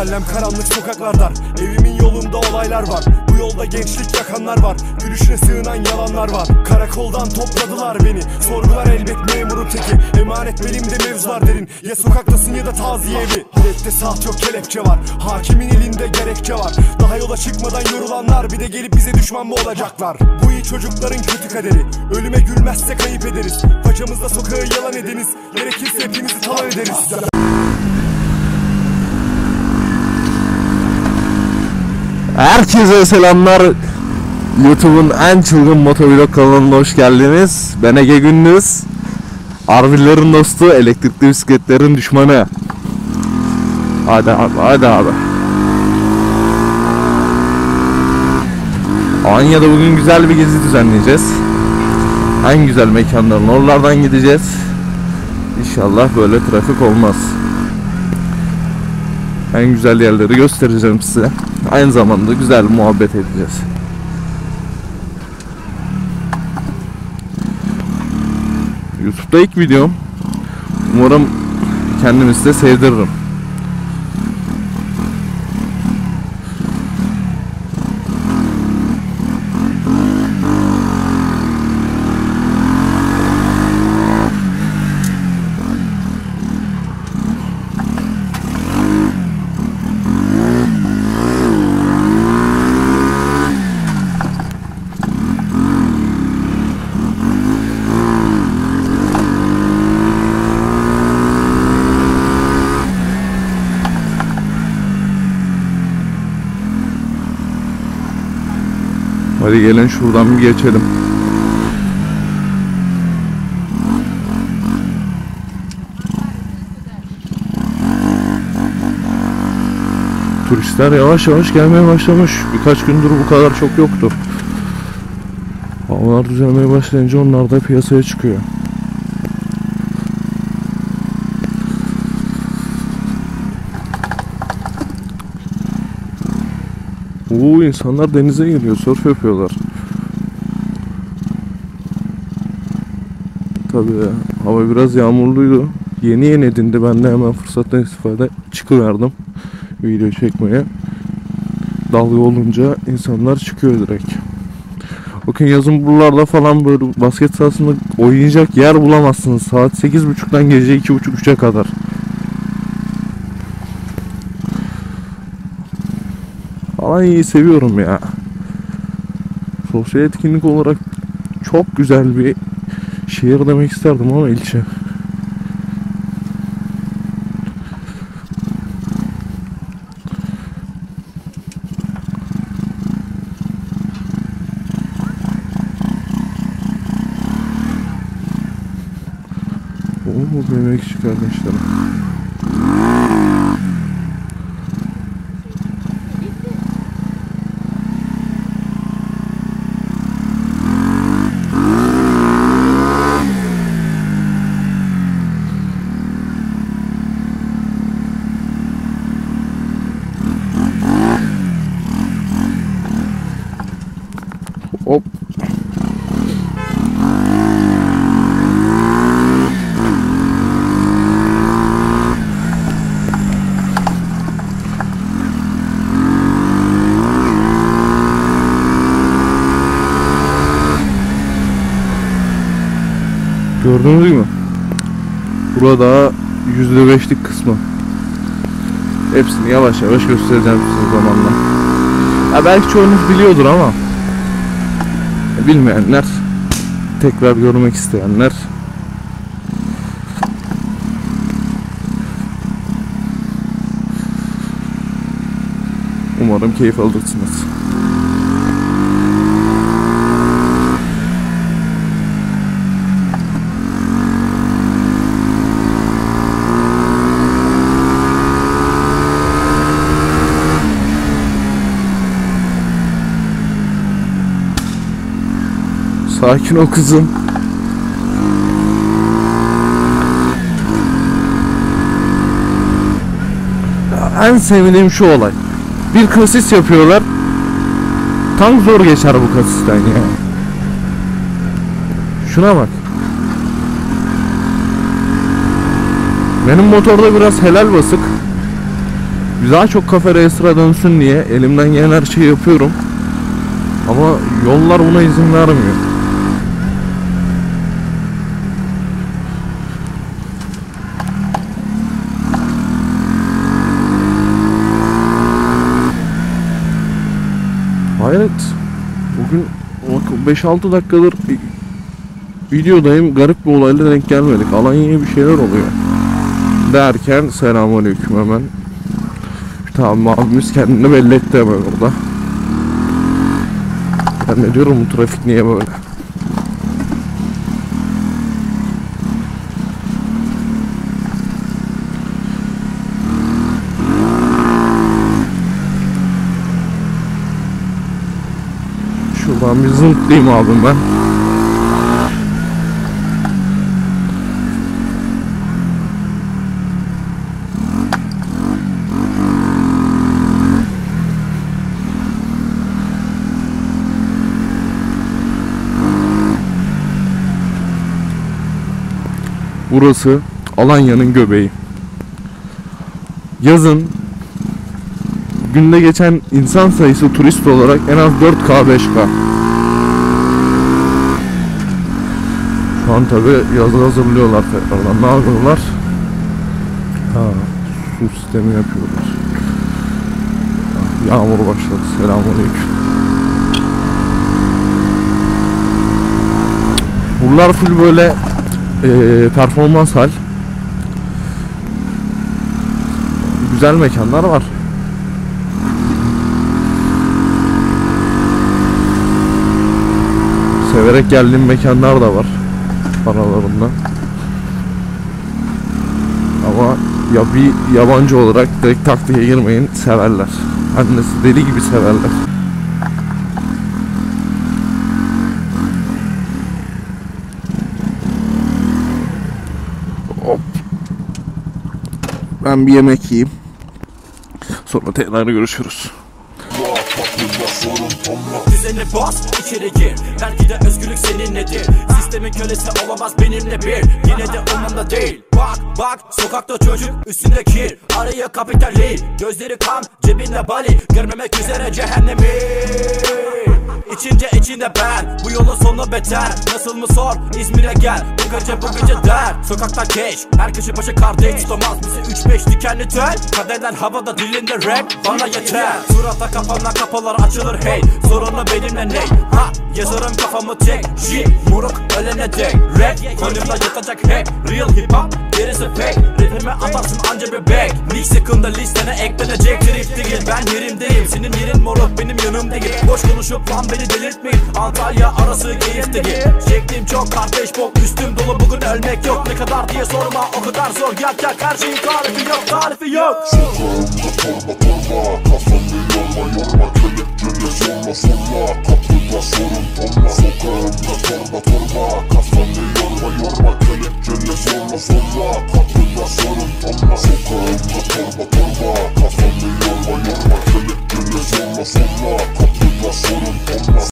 Mahallem karanlık sokaklar dar Evimin yolunda olaylar var. Bu yolda gençlik yakanlar var. Gülüşüne sığınan yalanlar var. Karakoldan topladılar beni. Sorgular elbet memurun teki. Emanet belimde mevzular derin. Ya sokaktasın ya da taziye evi. Adette saat yok kelepçe var. Hakimin elinde gerekçe var. Daha yola çıkmadan yorulanlar Bir de gelip bize düşman mı olacaklar? Bu iyi çocukların kötü kaderi. Ölüme gülmezse kayıp ederiz. Paçamızda sokağı yalan ediniz. Gerekirse hepinizi talan ederiz Herkese selamlar. YouTube'un en çılgın motovlog kanalına hoş geldiniz. Ben Ege Gündüz. Arvillerin dostu, elektrikli bisikletlerin düşmanı. Hadi abi, hadi abi. Anya'da bugün güzel bir gezi düzenleyeceğiz. En güzel mekanların oralardan gideceğiz. İnşallah böyle trafik olmaz. En güzel yerleri göstereceğim size. Aynı zamanda güzel muhabbet edeceğiz. YouTube'da ilk videom. Umarım kendimi size sevdiririm. Hadi gelin şuradan bir geçelim. Turistler yavaş yavaş gelmeye başlamış. Birkaç gündür bu kadar çok yoktu. Havalar düzelmeye başlayınca onlar da piyasaya çıkıyor. Oo insanlar denize geliyor, surf yapıyorlar. Tabii hava biraz yağmurluydu. Yeni yeni edindi. Ben de hemen fırsattan istifade çıkıverdim video çekmeye. Dalga olunca insanlar çıkıyor direkt. Bakın yazın buralarda falan böyle basket sahasında oynayacak yer bulamazsınız. Saat 8.30'dan gece 2.30-3'e kadar. Alanya'yı seviyorum ya. Sosyal etkinlik olarak çok güzel bir şehir demek isterdim ama ilçe. Oo benim küçük kardeşlerim. Gördünüz mü? Burada yüzde beşlik kısmı. Hepsini yavaş yavaş göstereceğim size zamanla. Ya belki çoğunuz biliyordur ama bilmeyenler tekrar görmek isteyenler umarım keyif alırsınız. Sakin ol kızım. En sevdiğim şu olay. Bir kasis yapıyorlar. Tank zor geçer bu kasisten ya. Şuna bak. Benim motorda biraz helal basık. Daha çok kafe racer'a dönsün diye elimden gelen her şeyi yapıyorum. Ama yollar buna izin vermiyor. Hayret. Bugün 5-6 dakikadır videodayım. Garip bir olayla denk gelmedik. Alanya'ya bir şeyler oluyor. Derken selamünaleyküm hemen. Tamam abimiz kendini belli etti hemen orada. Ben ne diyorum bu trafik niye böyle? Zımplayayım abim ben. Burası Alanya'nın göbeği. Yazın günde geçen insan sayısı turist olarak en az 4K 5K. Şu an tabi yazı hazırlıyorlar tekrardan. Ne yapıyorlar? Ha, su sistemi yapıyorlar. Yağmur başladı. Selamünaleyküm. Buralar full böyle e, performans hal. Güzel mekanlar var. Severek geldiğim mekanlar da var. Aralarında. Ama ya bir yabancı olarak direkt taktiğe girmeyin severler. Annesi deli gibi severler. Hop. Ben bir yemek yiyeyim. Sonra tekrar görüşürüz. Düzeni bas içeri gir. Belki de özgürlük senin nedir Sistemin kölesi olamaz benimle bir. Yine de umurumda değil. Bak bak sokakta çocuk üstünde kir. Araya kapitali Gözleri kan cebinde bali. Görmemek üzere cehennemi İçince içinde ben Bu yolun sonu beter. Nasıl mı sor İzmir'e gel. Bu gece bu gece der Sokakta keş Her kişi başı kardeş. Tutamaz bizi 3-5 dikenli tel. Kaderler havada dilinde rap Bana yeter. Surata kafana kapılar açılır hey. Sorunu benimle ne? Ha yazarım kafamı tek. J Muruk ölene dek Rap Kolumda yatacak hep Real hip hop gerisi fake Rapime atarsın anca bebek Lig sıkında listene eklenecek Trip değil ben yerimdeyim Senin yerin moruk benim yanım değil Boş konuşup lan beni delirtmeyin Antalya arası keyif değil Şeklim çok kardeş bok üstüm dolu bugün ölmek yok Ne kadar diye sorma o kadar zor Yak yak her şeyin tarifi yok tarifi yok Sokağımda torba torba Kafamı yorma yorma Kelep sorma sorma Olmazsa sorun olmaz Sokağımda torba torba Kafanı yorma yorma Kelepçene zorla zorla Kapında sorun olmaz Sokağımda torba torba Kafanı yorma yorma Kelepçene zorla zorla Kapında sorun olmaz